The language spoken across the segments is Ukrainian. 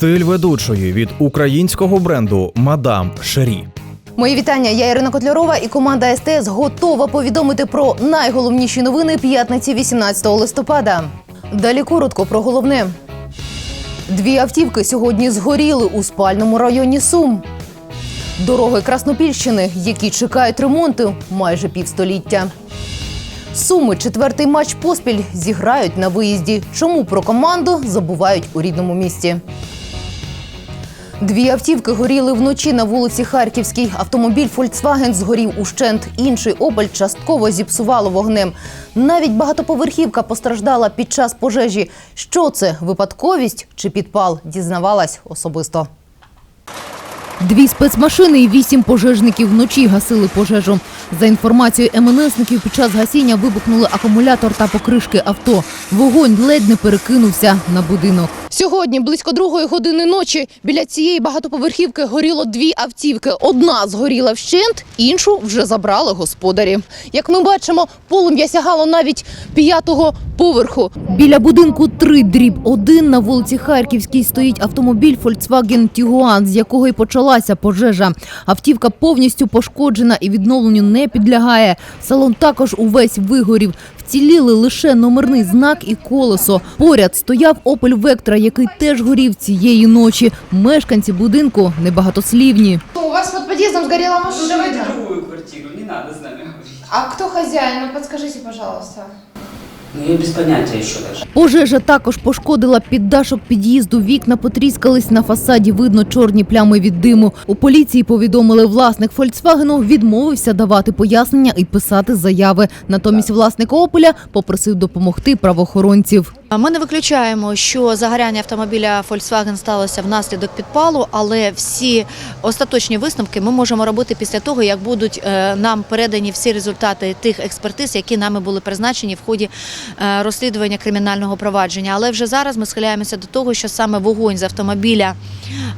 Стиль ведучої від українського бренду Мадам Шері. Мої вітання. Я Ірина Котлярова і команда СТС готова повідомити про найголовніші новини п'ятниці 18 листопада. Далі коротко про головне. Дві автівки сьогодні згоріли у спальному районі Сум. Дороги Краснопільщини, які чекають ремонту майже півстоліття. Суми четвертий матч поспіль зіграють на виїзді. Чому про команду забувають у рідному місті? Дві автівки горіли вночі на вулиці Харківській. Автомобіль Volkswagen згорів ущент. Інший Opel частково зіпсувало вогнем. Навіть багатоповерхівка постраждала під час пожежі. Що це випадковість чи підпал? Дізнавалась особисто. Дві спецмашини і вісім пожежників вночі гасили пожежу. За інформацією МНСників, під час гасіння вибухнули акумулятор та покришки авто. Вогонь ледь не перекинувся на будинок. Сьогодні, близько другої години ночі, біля цієї багатоповерхівки горіло дві автівки. Одна згоріла вщент, іншу вже забрали господарі. Як ми бачимо, полум'я сягало навіть п'ятого поверху. Біля будинку 3 дріб 1 на вулиці Харківській стоїть автомобіль Volkswagen Tiguan, з якого й почалася пожежа. Автівка повністю пошкоджена і відновленню не підлягає. Салон також увесь вигорів. Вціліли лише номерний знак і колесо. Поряд стояв Опель Вектра, який теж горів цієї ночі. Мешканці будинку небагатослівні. У вас під під'їздом згоріла машина. Ну, давайте другу квартиру, не надо з нами говорити. А хто хазяїн? Ну подскажите, пожалуйста. Ну, я без поняття, що даже. Пожежа також пошкодила піддашок під'їзду. Вікна потріскались на фасаді. Видно чорні плями від диму. У поліції повідомили, власник Фольксвагену відмовився давати пояснення і писати заяви. Натомість власник Опеля попросив допомогти правоохоронців. Ми не виключаємо, що загоряння автомобіля Volkswagen сталося внаслідок підпалу, але всі остаточні висновки ми можемо робити після того, як будуть е, нам передані всі результати тих експертиз, які нами були призначені в ході е, розслідування кримінального провадження. Але вже зараз ми схиляємося до того, що саме вогонь з автомобіля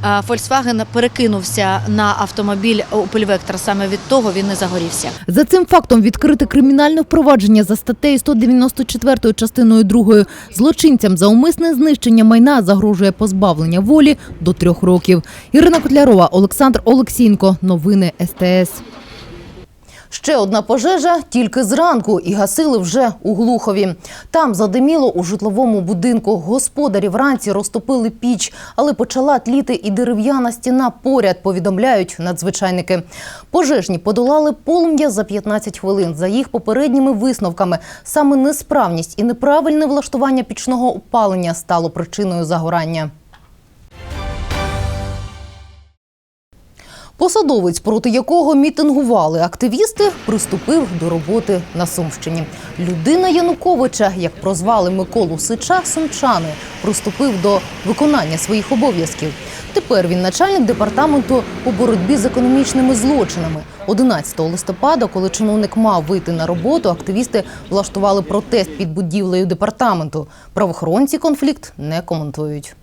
е, Volkswagen перекинувся на автомобіль Opel Vectra. Саме від того він не загорівся. За цим фактом відкрите кримінальне впровадження за статтею 194 частиною 2. Злочинцям за умисне знищення майна загрожує позбавлення волі до трьох років. Ірина Котлярова, Олександр Олексінко, Новини СТС. Ще одна пожежа тільки зранку і гасили вже у Глухові. Там задиміло у житловому будинку. Господарі вранці розтопили піч, але почала тліти і дерев'яна стіна поряд, повідомляють надзвичайники. Пожежні подолали полум'я за 15 хвилин. За їх попередніми висновками саме несправність і неправильне влаштування пічного опалення стало причиною загорання. Посадовець, проти якого мітингували активісти, приступив до роботи на Сумщині. Людина Януковича, як прозвали Миколу Сича, сумчани, приступив до виконання своїх обов'язків. Тепер він начальник департаменту по боротьбі з економічними злочинами. 11 листопада, коли чиновник мав вийти на роботу, активісти влаштували протест під будівлею департаменту. Правоохоронці конфлікт не коментують.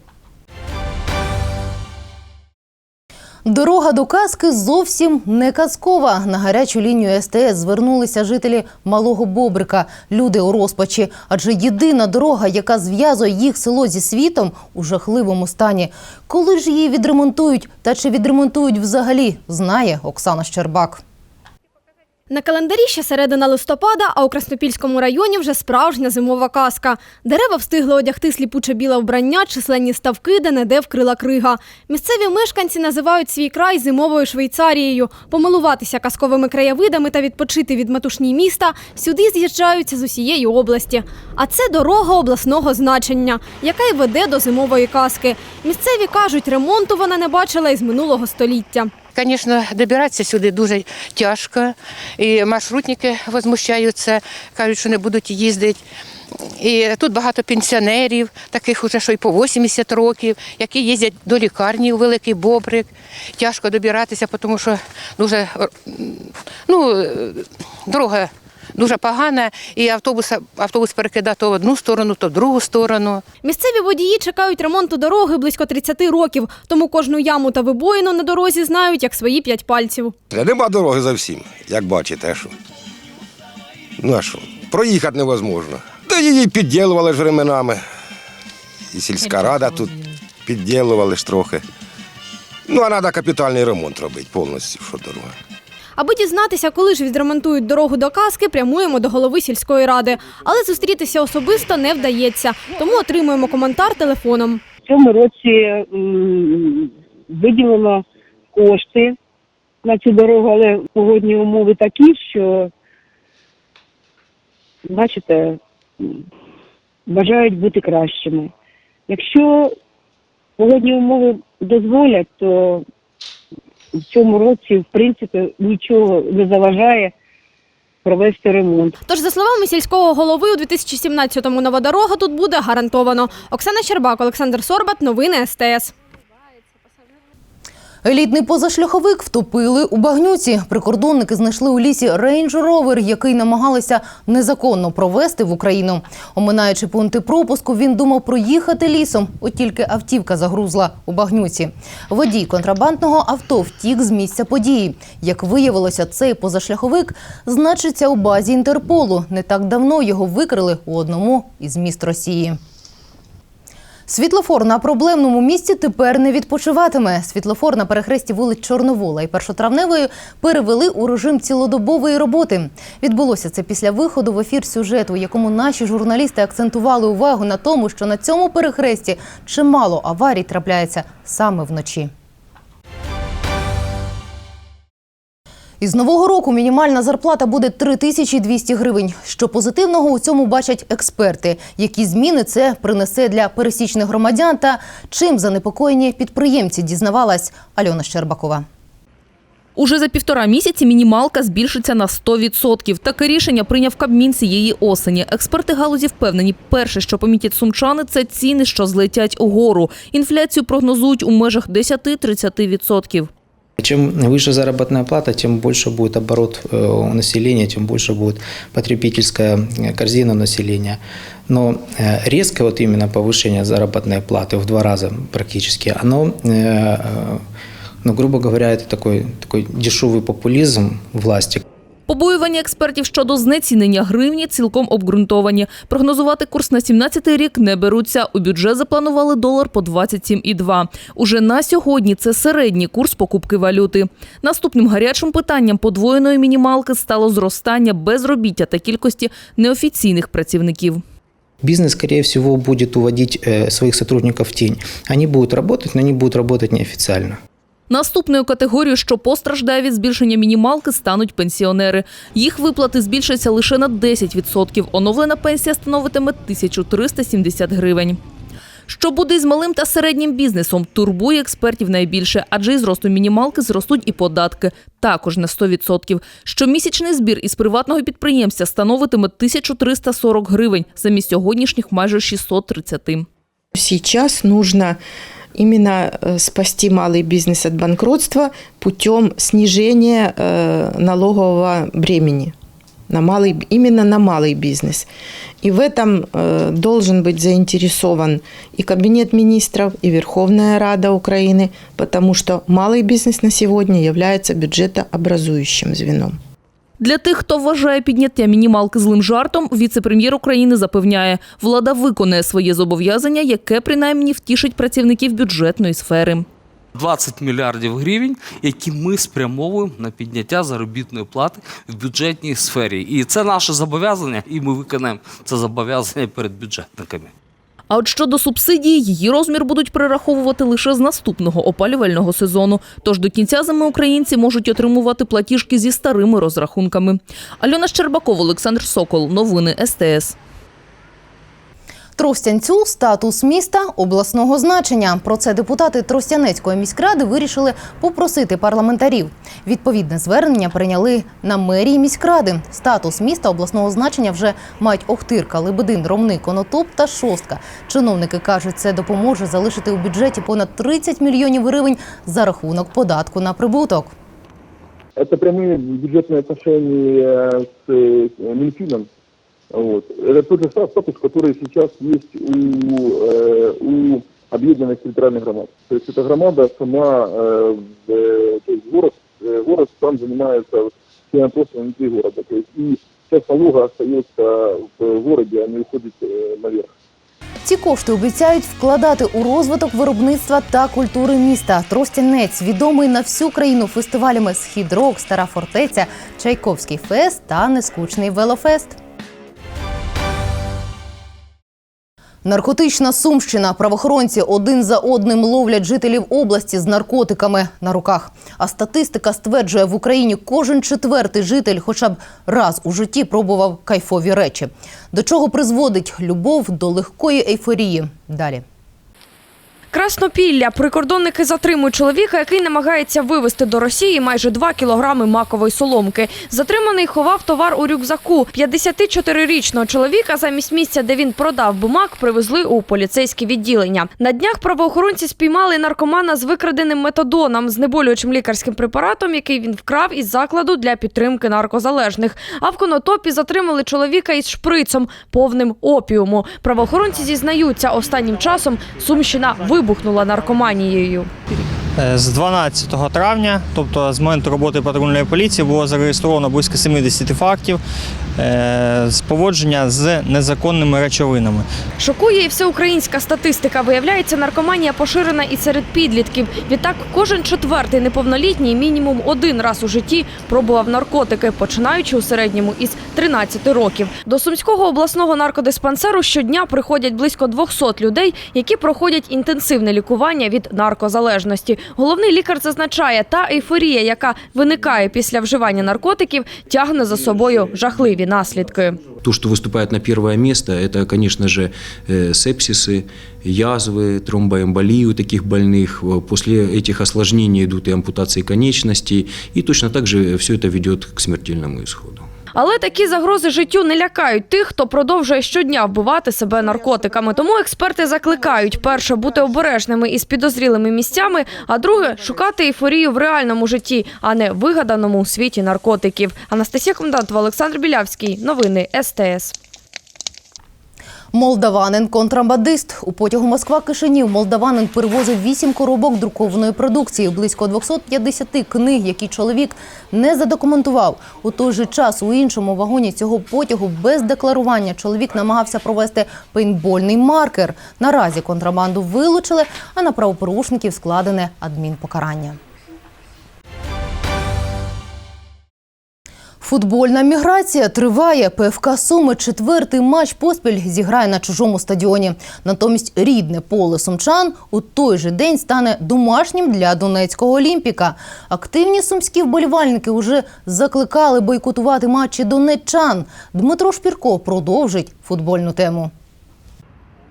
Дорога до казки зовсім не казкова. На гарячу лінію СТС звернулися жителі Малого Бобрика. Люди у розпачі, адже єдина дорога, яка зв'язує їх село зі світом, у жахливому стані. Коли ж її відремонтують та чи відремонтують взагалі, знає Оксана Щербак. На календарі ще середина листопада, а у Краснопільському районі вже справжня зимова казка. Дерева встигли одягти сліпуче біле вбрання, численні ставки, де неде вкрила крига. Місцеві мешканці називають свій край зимовою Швейцарією. Помилуватися казковими краєвидами та відпочити від метушні міста сюди з'їжджаються з усієї області. А це дорога обласного значення, яка й веде до зимової казки. Місцеві кажуть, ремонту вона не бачила із минулого століття. Звісно, добиратися сюди дуже тяжко. І маршрутники возмущаються, кажуть, що не будуть їздити. І тут багато пенсіонерів, таких уже, що й по 80 років, які їздять до лікарні у Великий Бобрик. Тяжко добиратися, тому що дуже ну, дорога дуже погана, і автобус, автобус перекидає то в одну сторону, то в другу сторону. Місцеві водії чекають ремонту дороги близько 30 років, тому кожну яму та вибоїну на дорозі знають як свої п'ять пальців. Нема дороги зовсім, як бачите, що. Ну а що? Проїхати невозможно. Та її підділували ж временами. І сільська рада тут підділували ж трохи. Ну, а треба капітальний ремонт робити повністю, що дорога. Аби дізнатися, коли ж відремонтують дорогу до Каски, прямуємо до голови сільської ради. Але зустрітися особисто не вдається, тому отримуємо коментар телефоном. В цьому році виділено кошти на цю дорогу, але погодні умови такі, що, бачите, бажають бути кращими. Якщо погодні умови дозволять, то в цьому році, в принципі, нічого не заважає провести ремонт. Тож, за словами сільського голови, у 2017-му нова дорога тут буде гарантовано. Оксана Щербак, Олександр Сорбат, новини СТС. Елітний позашляховик втопили у багнюці. Прикордонники знайшли у лісі рейндж ровер, який намагалися незаконно провести в Україну. Оминаючи пункти пропуску, він думав проїхати лісом, от тільки автівка загрузла у багнюці. Водій контрабандного авто втік з місця події. Як виявилося, цей позашляховик значиться у базі Інтерполу. Не так давно його викрили у одному із міст Росії. Світлофор на проблемному місці тепер не відпочиватиме. Світлофор на перехресті вулиць Чорновола і Першотравневої перевели у режим цілодобової роботи. Відбулося це після виходу в ефір сюжету, якому наші журналісти акцентували увагу на тому, що на цьому перехресті чимало аварій трапляється саме вночі. Із нового року мінімальна зарплата буде 3200 гривень. Що позитивного у цьому бачать експерти. Які зміни це принесе для пересічних громадян та чим занепокоєні підприємці, дізнавалась Альона Щербакова. Уже за півтора місяці мінімалка збільшиться на 100%. Таке рішення прийняв Кабмін цієї осені. Експерти галузі впевнені, перше, що помітять сумчани, це ціни, що злетять угору. Інфляцію прогнозують у межах 10-30%. Чем выше заработная плата, тем больше будет оборот э, у населения, тем больше будет потребительская э, корзина населения. Но э, резкое вот именно повышение заработной платы в два раза практически, оно, ну, грубо говоря, это такой, такой дешевый популизм власти, Побоювання експертів щодо знецінення гривні цілком обґрунтовані. Прогнозувати курс на 17-й рік не беруться. У бюджет запланували долар по 27,2. Уже на сьогодні це середній курс покупки валюти. Наступним гарячим питанням подвоєної мінімалки стало зростання безробіття та кількості неофіційних працівників. Бизнес, скорее всего, будет уводить э, своих сотрудников в тень. Они будут работать, но они будут работать неофициально. Наступною категорією, що постраждає від збільшення мінімалки, стануть пенсіонери. Їх виплати збільшаться лише на 10%. Оновлена пенсія становитиме 1370 гривень. Що буде із малим та середнім бізнесом, турбує експертів найбільше, адже із росту мінімалки зростуть і податки, також на 100%. Щомісячний збір із приватного підприємця становитиме 1340 гривень, замість сьогоднішніх майже 630. Сейчас нужно именно э, спасти малый бизнес от банкротства путем снижения э, налогового бремени на малый, именно на малый бизнес. И в этом э, должен быть заинтересован и Кабинет министров, и Верховная Рада Украины, потому что малый бизнес на сегодня является бюджетообразующим звеном. Для тих, хто вважає підняття мінімалки злим жартом, віце-прем'єр України запевняє, влада виконає своє зобов'язання, яке принаймні втішить працівників бюджетної сфери. 20 мільярдів гривень, які ми спрямовуємо на підняття заробітної плати в бюджетній сфері. І це наше зобов'язання, і ми виконаємо це зобов'язання перед бюджетниками. А от щодо субсидії, її розмір будуть перераховувати лише з наступного опалювального сезону. Тож до кінця зими українці можуть отримувати платіжки зі старими розрахунками. Альона Щербакова, Олександр Сокол. Новини СТС. Тростянцю статус міста обласного значення. Про це депутати Тростянецької міськради вирішили попросити парламентарів. Відповідне звернення прийняли на мерії міськради. Статус міста обласного значення вже мають Охтирка, Лебедин, Ромни, Конотоп та Шостка. Чиновники кажуть, це допоможе залишити у бюджеті понад 30 мільйонів гривень за рахунок податку на прибуток. Это прямые бюджетные отношения с э, Минфином. Вот. Это тот же статус, который сейчас есть у, э, у объединенных территориальных громад. То есть эта громада сама, э, в, э, то есть город, э, город сам занимается финансовым внутри города. То есть и часть налога остается в городе, а не уходит э, наверх. Ці кошти обіцяють вкладати у розвиток виробництва та культури міста. Тростянець відомий на всю країну фестивалями Східрок, Стара фортеця, Чайковський фест та Нескучний велофест. Наркотична сумщина. Правоохоронці один за одним ловлять жителів області з наркотиками на руках. А статистика стверджує, в Україні кожен четвертий житель хоча б раз у житті пробував кайфові речі. До чого призводить любов до легкої ейфорії? Далі. Краснопілля. Прикордонники затримують чоловіка, який намагається вивезти до Росії майже 2 кілограми макової соломки. Затриманий ховав товар у рюкзаку. 54-річного чоловіка замість місця, де він продав бумак, привезли у поліцейське відділення. На днях правоохоронці спіймали наркомана з викраденим метадоном, знеболюючим лікарським препаратом, який він вкрав із закладу для підтримки наркозалежних. А в конотопі затримали чоловіка із шприцом, повним опіуму. Правоохоронці зізнаються, останнім часом Сумщина вибухнула наркоманією. Е, З 12 травня, тобто з моменту роботи патрульної поліції, було зареєстровано близько 70 фактів е, з поводження з незаконними речовинами. Шокує і всеукраїнська статистика. Виявляється, наркоманія поширена і серед підлітків. Відтак, кожен четвертий неповнолітній мінімум один раз у житті пробував наркотики, починаючи у середньому із 13 років. До Сумського обласного наркодиспансеру щодня приходять близько 200 людей, які проходять інтенсивне лікування від наркозалежності. Головний лікар зазначає, та ейфорія, яка виникає після вживання наркотиків, тягне за собою жахливі наслідки. То, что выступает на первое место, это, конечно же, э, сепсисы, язвы, тромбоэмболии у таких больных. Э, После этих осложнений идут и ампутации конечностей. И точно так же все это ведет к смертельному исходу. Але такі загрози життю не лякають тих, хто продовжує щодня вбивати себе наркотиками. Тому експерти закликають перше бути обережними із підозрілими місцями, а друге шукати ейфорію в реальному житті, а не вигаданому у світі наркотиків. Анастасія Комендантова, Олександр Білявський. Новини СТС. Молдаванин контрабандист. У потягу Москва-Кишинів молдаванин перевозив вісім коробок друкованої продукції, близько 250 книг, які чоловік не задокументував. У той же час у іншому вагоні цього потягу без декларування чоловік намагався провести пейнтбольний маркер. Наразі контрабанду вилучили, а на правопорушників складене адмінпокарання. Футбольна міграція триває. ПФК Суми четвертий матч поспіль зіграє на чужому стадіоні. Натомість рідне поле сумчан у той же день стане домашнім для Донецького Олімпіка. Активні сумські вболівальники вже закликали бойкотувати матчі донеччан. Дмитро Шпірко продовжить футбольну тему.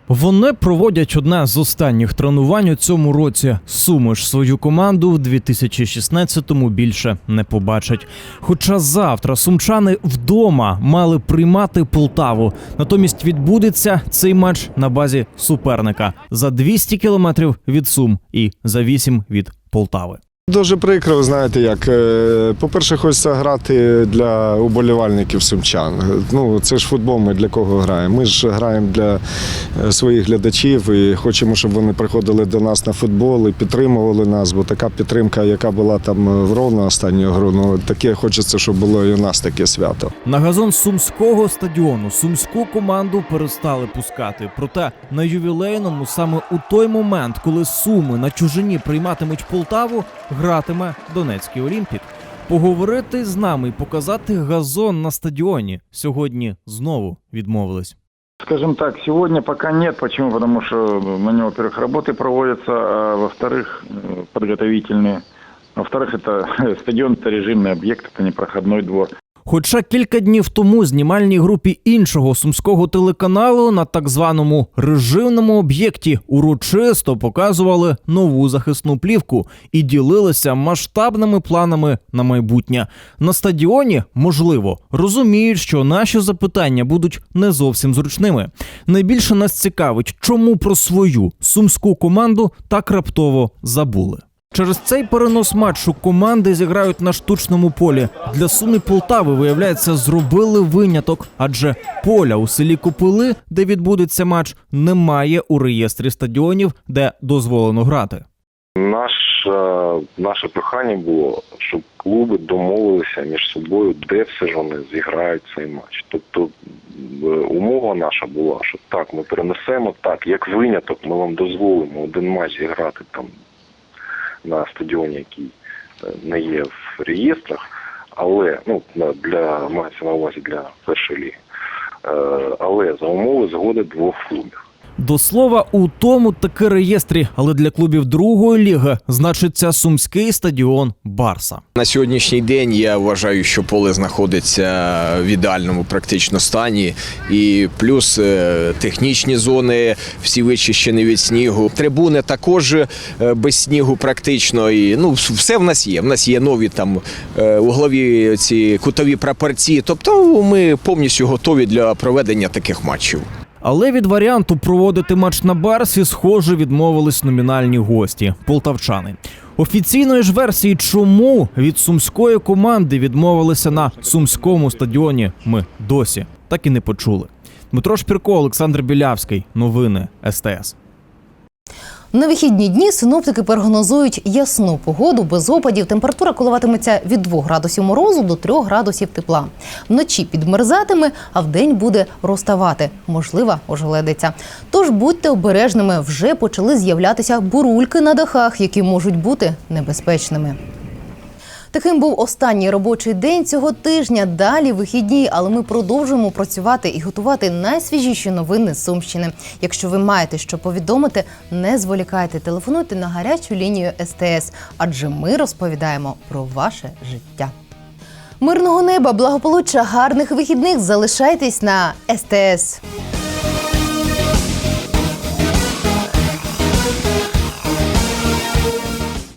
Вони проводять одне з останніх тренувань у цьому році. Суми ж свою команду в 2016-му більше не побачать. Хоча завтра сумчани вдома мали приймати Полтаву. Натомість відбудеться цей матч на базі суперника за 200 кілометрів від Сум і за 8 від Полтави. Дуже прикро, знаєте, як е, по-перше, хочеться грати для уболівальників сумчан. Ну це ж футбол. Ми для кого граємо? Ми ж граємо для е, своїх глядачів і хочемо, щоб вони приходили до нас на футбол і підтримували нас. Бо така підтримка, яка була там в Ровно останню гру, ну таке хочеться, щоб було і у нас таке свято. На газон сумського стадіону сумську команду перестали пускати. Проте на ювілейному саме у той момент, коли суми на чужині прийматимуть Полтаву, гратиме Донецький Олімпік. Поговорити з нами і показати газон на стадіоні сьогодні знову відмовились. Скажем так, сегодня пока нет. Почему? Потому что на него, во-первых, работы проводятся, а во-вторых, э, подготовительные. Во-вторых, это стадион, это режимный объект, это не проходной двор. Хоча кілька днів тому знімальній групі іншого сумського телеканалу на так званому режимному об'єкті урочисто показували нову захисну плівку і ділилися масштабними планами на майбутнє. На стадіоні, можливо, розуміють, що наші запитання будуть не зовсім зручними. Найбільше нас цікавить, чому про свою сумську команду так раптово забули. Через цей перенос матчу команди зіграють на штучному полі. Для Суми Полтави, виявляється, зробили виняток, адже поля у селі Копили, де відбудеться матч, немає у реєстрі стадіонів, де дозволено грати. Наш наше прохання було, щоб клуби домовилися між собою, де все ж вони зіграють цей матч. Тобто е, умова наша була, що так, ми перенесемо так, як виняток, ми вам дозволимо один матч зіграти там на стадіоні, який е, не є в реєстрах, але ну для мається на увазі для першої ліги. Е, Але за умови згоди двох клубів. До слова, у тому таки реєстрі, але для клубів другої ліги значиться сумський стадіон Барса. На сьогоднішній день я вважаю, що поле знаходиться в ідеальному практично стані, і плюс е, технічні зони всі вичищені від снігу. Трибуни також е, без снігу практично. І ну все в нас є. В нас є нові там е, углові ці кутові прапорці. Тобто ми повністю готові для проведення таких матчів. Але від варіанту проводити матч на Барсі, схоже, відмовились номінальні гості полтавчани. Офіційної ж версії, чому від сумської команди відмовилися на сумському стадіоні, ми досі так і не почули. Дмитро Шпірко, Олександр Білявський. Новини СТС. На вихідні дні синоптики прогнозують ясну погоду без опадів. Температура коливатиметься від 2 градусів морозу до 3 градусів тепла. Вночі підмерзатиме, а вдень буде розставати. Можлива ожеледиця. Тож будьте обережними. Вже почали з'являтися бурульки на дахах, які можуть бути небезпечними. Таким був останній робочий день цього тижня. Далі вихідні, але ми продовжуємо працювати і готувати найсвіжіші новини з Сумщини. Якщо ви маєте що повідомити, не зволікайте, телефонуйте на гарячу лінію СТС, адже ми розповідаємо про ваше життя. Мирного неба, благополуччя, гарних вихідних. Залишайтесь на СТС.